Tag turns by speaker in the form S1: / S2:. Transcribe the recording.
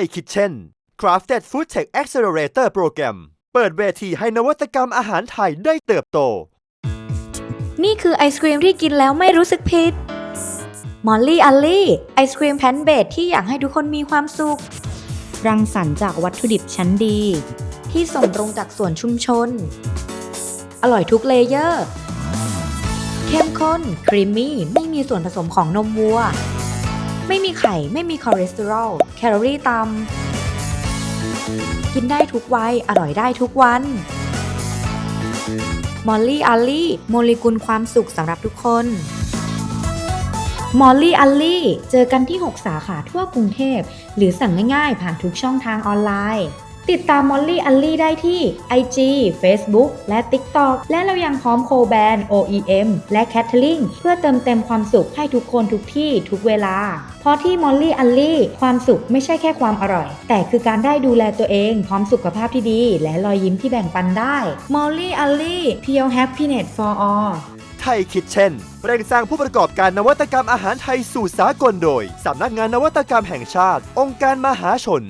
S1: ยคิ t เช่น Crafted Food Tech Accelerator Program เปิดเวทีให้นวัตกรรมอาหารไทยได้เติบโต
S2: นี่คือไอศครีมที่กินแล้วไม่รู้สึกผิด มอลลี่อัลลี่ ไอศครีมแพนเบดที่อยากให้ทุกคนมีความสุข รังสรรค์จากวัตถุดิบชั้นดี ที่ส่งตรงจากสวนชุมชน อร่อยทุกเลเยอร์ เข้มข้น ครีมมี่ ไม่มีส่วนผสมของนมวัว ไม่มีไข่ ไม่มีคอเลสเตอรอล แคลอรี่ต่ำ กินได้ทุกวัย อร่อยได้ทุกวัน มอลลี่อัลลี่ โมเลกุลความสุขสำหรับทุกคน มอลลี่อัลลี่ เจอกันที่ 6 สาขาทั่วกรุงเทพ หรือสั่งง่ายๆ ผ่านทุกช่องทางออนไลน์ ติดตามมอลลี่อัลลี่ได้ที่ IG Facebook และ TikTok และเรายังพร้อมโคแบน OEM และ Catering เพื่อเติมเต็มความสุขให้ทุกคนทุกที่ทุกเวลา เพราะที่มอลลี่อัลลี่ความสุขไม่ใช่แค่ความอร่อย แต่คือการได้ดูแลตัวเอง พร้อมสุขภาพที่ดี และรอยยิ้มที่แบ่งปันได้มอลลี่อัลลี่ Pure Happiness for all
S1: ไทยคิ t เช่นเร่งสร้างผู้ประกอบการนวัตกรรมอาหารไทยสู่สากลโดย สำนักงานนวัตกรรมแห่งชาติ องค์การมหาชน